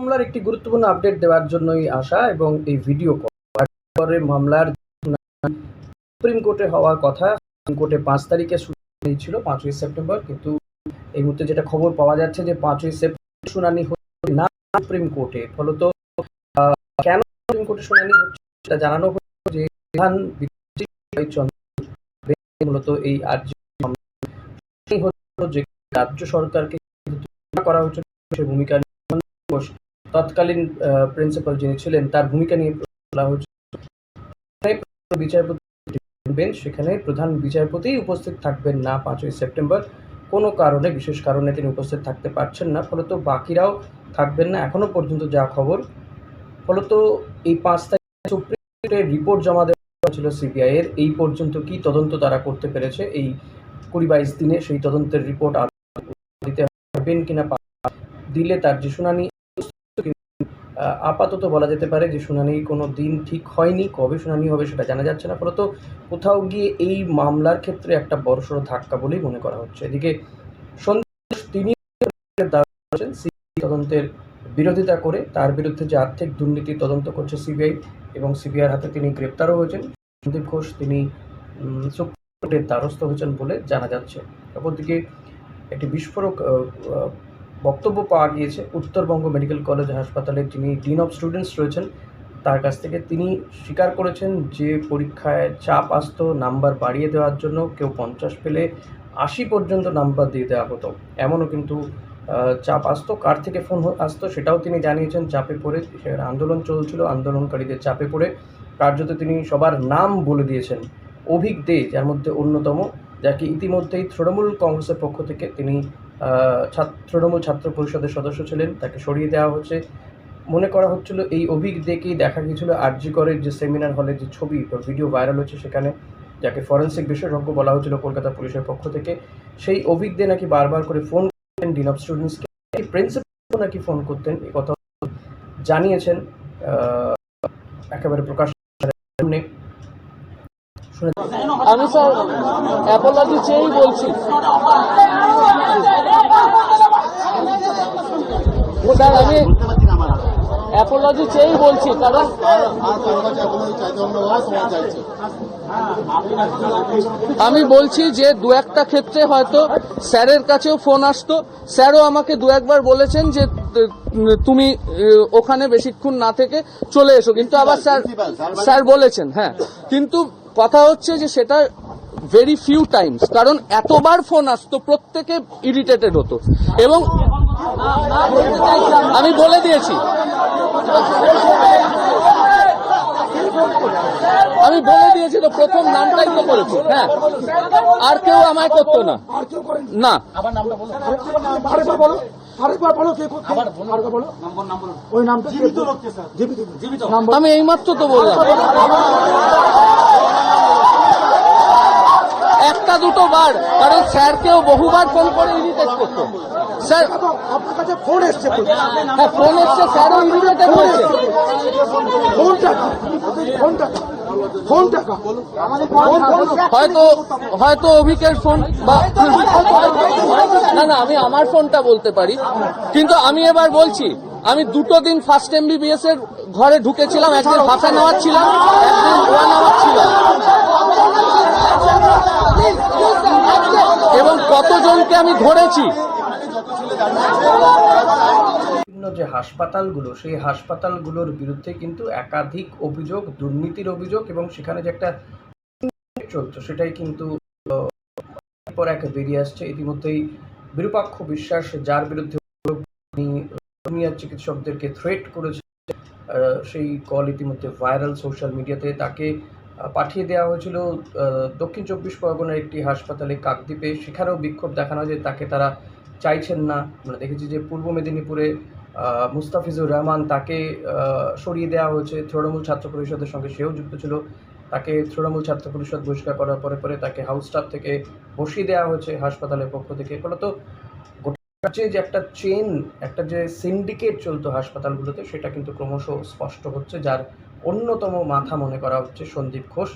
মামলার একটি গুরুত্বপূর্ণ আপডেট দেওয়ার জন্যই আসা এবং এই ভিডিও পরে মামলার সুপ্রিম কোর্টে হওয়ার কথা, সুপ্রিম কোর্টে পাঁচ তারিখে শুনানি ছিল পাঁচই সেপ্টেম্বর, কিন্তু এই মুহূর্তে যেটা খবর পাওয়া যাচ্ছে যে পাঁচই সেপ্টেম্বর শুনানি হচ্ছে না সুপ্রিম কোর্টে। ফলত কেন সুপ্রিম কোর্টে শুনানি হচ্ছে সেটা জানানো হচ্ছে যে প্রধান মূলত এই শুনানি যে রাজ্য সরকারকে করা হচ্ছে, সে ভূমিকা তৎকালীন প্রিন্সিপাল যিনি ছিলেন, তার ভূমিকা নিয়ে বলা সেখানে বিচারপতি বেঞ্চ সেখানে প্রধান বিচারপতি উপস্থিত থাকবেন না পাঁচই সেপ্টেম্বর। কোনো কারণে, বিশেষ কারণে তিনি উপস্থিত থাকতে পারছেন না, ফলত বাকিরাও থাকবেন না। এখনও পর্যন্ত যা খবর, ফলত এই পাঁচ তারিখ সুপ্রিম কোর্টে রিপোর্ট জমা দেওয়া ছিল সিবিআই এর। এই পর্যন্ত কি তদন্ত তারা করতে পেরেছে, এই কুড়ি বাইশ দিনে সেই তদন্তের রিপোর্ট দিতে পারবেন কিনা, দিলে তার যে শুনানি আপাতত বলা যেতে পারে যে শুনানি কোনো দিন ঠিক হয়নি, কবে শুনানি হবে সেটা জানা যাচ্ছে না, ফলত কোথাও গিয়ে এই মামলার ক্ষেত্রে একটা বড়সড় ধাক্কা বলেই মনে করা হচ্ছে। এদিকে তিনি তদন্তের বিরোধিতা করে, তার বিরুদ্ধে যে আর্থিক দুর্নীতি তদন্ত করছে সিবিআই এবং সিবিআইয়ের হাতে তিনি গ্রেপ্তারও হয়েছেন। সন্দীপ ঘোষ তিনি সুপ্রিম কোর্টের দ্বারস্থ হয়েছেন বলে জানা যাচ্ছে। অপরদিকে একটি বিস্ফোরক বক্তব্য পাওয়া গিয়েছে উত্তরবঙ্গ মেডিকেল কলেজ হাসপাতালে। যিনি ডিন অফ স্টুডেন্টস রয়েছেন, তার কাছ থেকে তিনি স্বীকার করেছেন যে পরীক্ষায় চাপ আসতো, নাম্বার বাড়িয়ে দেওয়ার জন্য কেউ পঞ্চাশ পেলে আশি পর্যন্ত নাম্বার দিয়ে দেওয়া হতো। এমনও কিন্তু চাপ আসতো। কার থেকে ফোন আসতো সেটাও তিনি জানিয়েছেন, চাপে পড়ে আন্দোলন চলছিল, আন্দোলনকারীদের চাপে পড়ে কার্যত তিনি সবার নাম বলে দিয়েছেন। অভিক দে, যার মধ্যে অন্যতম, যাকে ইতিমধ্যেই তৃণমূল কংগ্রেসের পক্ষ থেকে তিনি আহ, ছাত্র পরিষদের সদস্য ছিলেন তাকে সরিয়ে দেওয়া হচ্ছে। মনে করা হচ্ছিল এই অভিক দেকেই দেখা গিয়েছিল আরজি করের যে সেমিনার হলে যে ছবি ভিডিও ভাইরাল হচ্ছে সেখানে যাকে ফরেন্সিক বিশেষজ্ঞ বলা হয়েছিল কলকাতা পুলিশের পক্ষ থেকে। সেই অভিক দে নাকি বারবার করে ফোন করতেন ডিন অফ স্টুডেন্টসকে। প্রিন্সিপাল নাকি ফোন করতেন এই কথা জানিয়েছেন একেবারে প্রকাশ শুনে আমি স্যার অ্যাপোলজি চেয়েই বলছি। স্যার, আমি অ্যাপোলজি চেয়েই বলছি, কারণ আমি বলছি যে দু একটা ক্ষেত্রে হয়তো স্যারের কাছেও ফোন আসতো। স্যারও আমাকে দু একবার বলেছেন যে, তুমি ওখানে বেশিক্ষণ না থেকে চলে এসো। কিন্তু আবার স্যার স্যার বলেছেন হ্যাঁ। কিন্তু কথা হচ্ছে যে সেটা ভেরি ফিউ টাইমস কারণ এতবার ফোন আসতো প্রত্যেকে ইরিটেটেড হতো। এবং আমি বলে দিয়েছি। আমি বলে দিয়েছি তো প্রথম নামটাই তো করেছি হ্যাঁ। আর কেউ আমায় করতো না। না। আমি এইমাত্র তো বলো কে করছে আরেকবার বলো ওই নামটা জীবিত লোককে স্যার জীবিত জীবিত নাম্বার আমি এইমাত্র তো বললাম একটা দুটো বার কারণ স্যারকেও বহুবার ফোন করে ইরিটেট করতো। স্যার আপনার কাছে ফোন এসছে হ্যাঁ ফোন এসছে স্যারও ইরিটেটেড হয়েছে। ফোন টাকা ফোন টাকা ফোন টাকা। হয়তো হয়তো অভিকের ফোন বা না না আমি আমার ফোনটা বলতে পারি। কিন্তু আমি এবার বলছি আমি দুটো দিন ফার্স্ট এমবিবিএস এর ঘরে ঢুকেছিলাম একদিন ভাষা নেওয়ার ছিলাম একদিন ওয়া নেওয়ার ছিলাম। কতজনকে আমি ধরেছি। বিভিন্ন যে হাসপাতালগুলো, সেই হাসপাতালগুলোর বিরুদ্ধে কিন্তু একাধিক অভিযোগ, দুর্নীতির অভিযোগ এবং সেখানে যে একটা চলছে সেটাই কিন্তু পর এক বেরিয়ে আসছে। ইতিমধ্যেই বিরূপাক্ষ বিশ্বাস, যার বিরুদ্ধে চিকিৎসকদেরকে থ্রেট করেছে সেই কল ইতিমধ্যে ভাইরাল সোশ্যাল মিডিয়াতে তাকে পাঠিয়ে দেওয়া হয়েছিল দক্ষিণ চব্বিশ পরগনার একটি হাসপাতালে কাকদ্বীপে। সেখানেও বিক্ষোভ দেখানো হয় যে তাকে তারা চাইছেন না। আমরা দেখেছি যে পূর্ব মেদিনীপুরে মুস্তাফিজুর রহমান তাকে সরিয়ে দেওয়া হয়েছে। তৃণমূল ছাত্র পরিষদের সঙ্গে সেও যুক্ত ছিল। তাকে তৃণমূল ছাত্র পরিষদ বহিষ্কার করার পরে পরে তাকে হাউস স্টাফ থেকে বসিয়ে দেওয়া হয়েছে হাসপাতালের পক্ষ থেকে। ফলত গোটা যে যে একটা চেন একটা যে সিন্ডিকেট চলতো হাসপাতালগুলোতে, সেটা কিন্তু ক্রমশ স্পষ্ট হচ্ছে, যার অন্যতম মাথা মনে করা হচ্ছে সন্দীপ ঘোষ।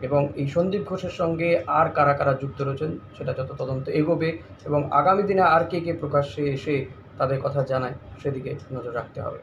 এবং এই সন্দীপ ঘোষের সঙ্গে আর কারা কারা যুক্ত রয়েছেন সেটা যত তদন্ত এগোবে এবং আগামী দিনে আর কে কে প্রকাশ্যে এসে তাদের কথা জানায়, সেদিকে নজর রাখতে হবে।